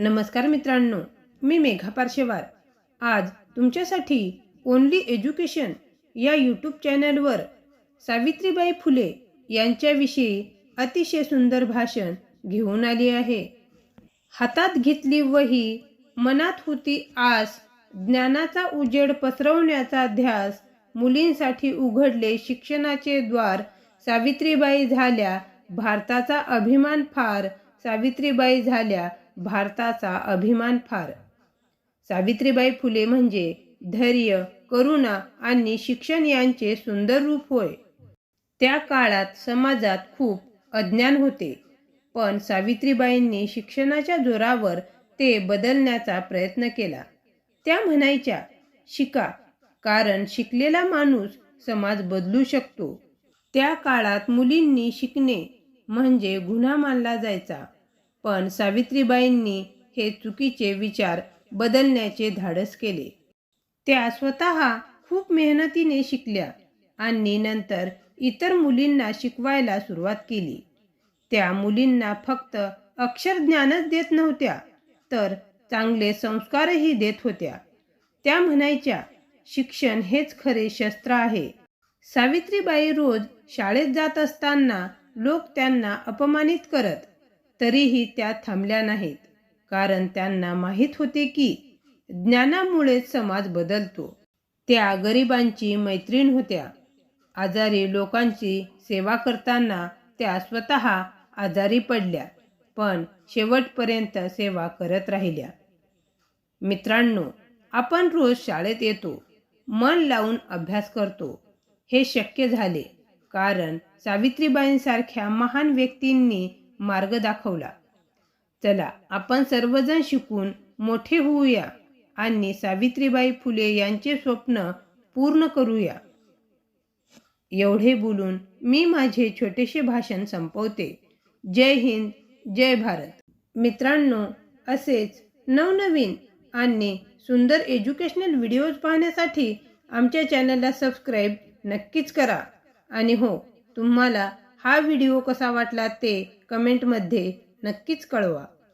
नमस्कार मित्रांनो मी मेघा पार्शेवार आज तुमच्यासाठी ओनली एज्युकेशन या यूट्यूब चॅनलवर सावित्रीबाई फुले यांच्याविषयी अतिशय सुंदर भाषण घेऊन आली आहे. हातात घेतली वही मनात होती आस ज्ञानाचा उजेड पसरवण्याचा ध्यास मुलींसाठी उघडले शिक्षणाचे द्वार सावित्रीबाई झाल्या भारताचा अभिमान फार सावित्रीबाई झाल्या भारताचा अभिमान फार. सावित्रीबाई फुले म्हणजे धैर्य करुणा आणि शिक्षण यांचे सुंदर रूप होय. त्या काळात समाजात खूप अज्ञान होते. पण सावित्रीबाईंनी शिक्षणाच्या जोरावर ते बदलण्याचा प्रयत्न केला. त्या म्हणायच्या शिका कारण शिकलेला माणूस समाज बदलू शकतो. त्या काळात मुलींनी शिकणे म्हणजे गुन्हा मानला जायचा. पण सावित्रीबाईंनी हे चुकीचे विचार बदलण्याचे धाडस केले. त्या स्वतः खूप मेहनतीने शिकल्या आणि नंतर इतर मुलींना शिकवायला सुरुवात केली. त्या मुलींना फक्त अक्षरज्ञानच देत नव्हत्या तर चांगले संस्कारही देत होत्या. त्या म्हणायच्या शिक्षण हेच खरे शस्त्र आहे. सावित्रीबाई रोज शाळेत जात असताना लोक त्यांना अपमानित करत तरीही त्या थांबल्या नाहीत. कारण त्यांना माहीत होते की ज्ञानामुळेच समाज बदलतो. त्या गरिबांची मैत्रीण होत्या. आजारी लोकांची सेवा करताना त्या स्वतः आजारी पडल्या पण शेवटपर्यंत सेवा करत राहिल्या. मित्रांनो आपण रोज शाळेत येतो मन लावून अभ्यास करतो. हे शक्य झाले. कारण सावित्रीबाईंसारख्या महान व्यक्तींनी मार्ग दाखवला. चला आपण सर्वजण शिकून मोठे होऊया आणि सावित्रीबाई फुले यांचे स्वप्न पूर्ण करूया. एवढे बोलून मी माझे छोटेसे भाषण संपवते. जय हिंद जय भारत. मित्रांनो असेच नवनवीन आणि सुंदर एज्युकेशनल व्हिडिओज पाहण्यासाठी आमच्या चॅनलला सबस्क्राईब नक्कीच करा. आणि हो तुम्हाला हा व्हिडिओ कसा वाटला ते कमेंटमध्ये नक्कीच कळवा.